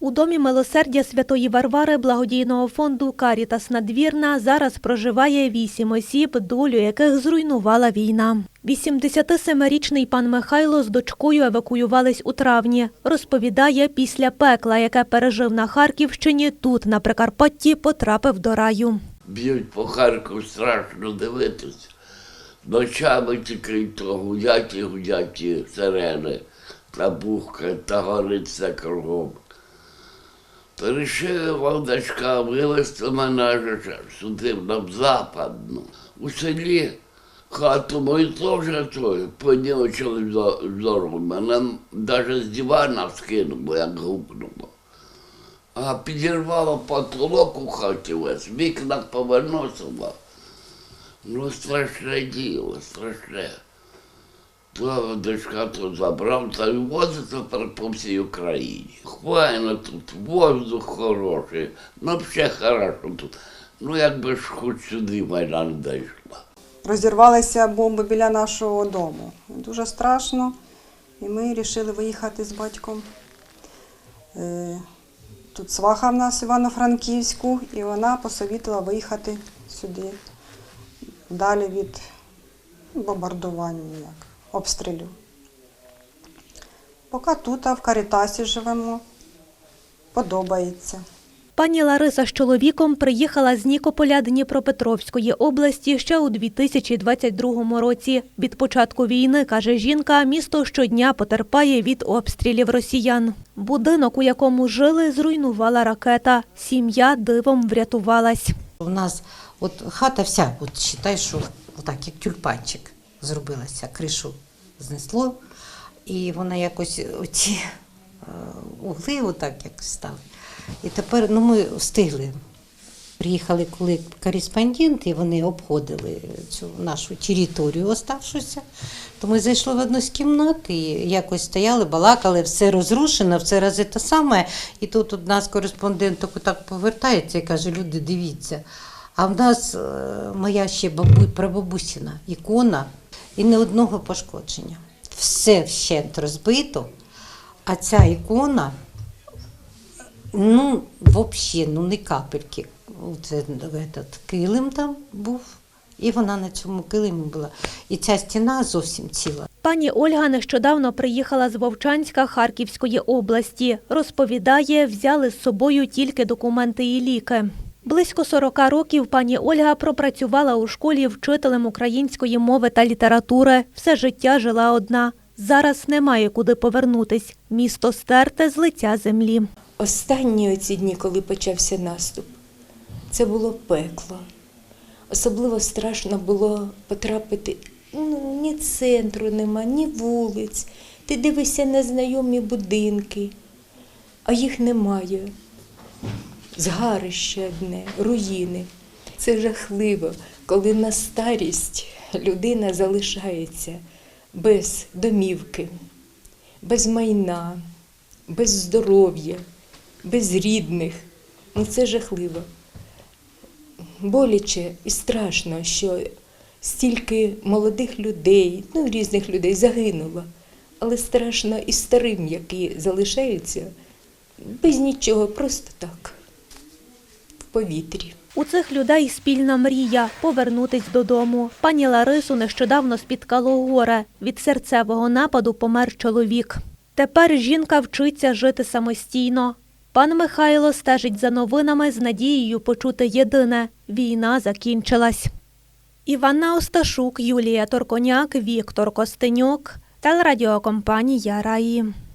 У домі милосердя Святої Варвари благодійного фонду Карітас Надвірна зараз проживає вісім осіб, долю яких зруйнувала війна. 87-річний пан Михайло з дочкою евакуювались у травні. Розповідає, після пекла, яке пережив на Харківщині, тут на Прикарпатті потрапив до раю. Б'ють по Харкову страшно дивитися. Ночами тільки гудять і гудять сирени, та бухка, та горить все кругом. Перешив Вовдачка вивезти мене аж сюди, на западну. У селі хату мою теж той, понівечили дорогу. Мене навіть з дивана скинуло, як гукнуло. А підірвало потолок у хаті весь, вікна повиносило. Ну, страшне діло, страшне. То дочка тут забрав та й тепер по всій Україні. Хвайно тут, воздух хороший, ну все хорошо тут. Ну, якби ж хоч сюди не дійшла. Розірвалися бомби біля нашого дому. Дуже страшно. І ми вирішили виїхати з батьком. Е, Тут сваха в нас Івано-Франківську, і вона посовітила виїхати сюди, далі від бомбардування, обстрілів. Поки тут, а в Карітасі живемо, подобається. Пані Лариса з чоловіком приїхала з Нікополя Дніпропетровської області ще у 2022 році. Від початку війни, каже жінка, місто щодня потерпає від обстрілів росіян. Будинок, у якому жили, зруйнувала ракета. Сім'я дивом врятувалась. У нас от хата вся, от считай, що отак, як тюльпанчик зробилася, кришу знесло, і вона якось оці е, угли отак як стали. І тепер ну, ми встигли. Приїхали коли кореспонденти, вони обходили цю нашу територію оставшуся. То ми зайшли в одну з кімнат і якось стояли, балакали, все розрушено, все рази те саме. І тут от нас кореспондент так, так повертається і каже: люди, дивіться. А в нас е, моя ще бабу, прабабусіна ікона і не одного пошкодження. Все вщент розбито, а ця ікона Ну, взагалі, ну не капельки. Це этот, килим там був, і вона на цьому килимі була. І ця стіна зовсім ціла. Пані Ольга нещодавно приїхала з Вовчанська Харківської області. Розповідає, взяли з собою тільки документи і ліки. Близько 40 років пані Ольга пропрацювала у школі вчителем української мови та літератури. Все життя жила одна. Зараз немає куди повернутись. Місто стерте з лиця землі. Останні оці дні, коли почався наступ, це було пекло. Особливо страшно було потрапити. Ну, ні центру нема, ні вулиць. Ти дивишся на знайомі будинки, а їх немає. Згарище одне, руїни. Це жахливо, коли на старість людина залишається без домівки, без майна, без здоров'я, без рідних. Ну це жахливо. Боляче і страшно, що стільки молодих людей, ну різних людей загинуло. Але страшно і старим, які залишаються без нічого, просто так, повітрі. У цих людей спільна мрія повернутись додому. Пані Ларису нещодавно спіткало горе. Від серцевого нападу помер чоловік. Тепер жінка вчиться жити самостійно. Пан Михайло стежить за новинами з надією почути єдине – війна закінчилась. Іванна Осташук, Юлія Торконяк, Віктор Костенюк, телерадіокомпанія Раї.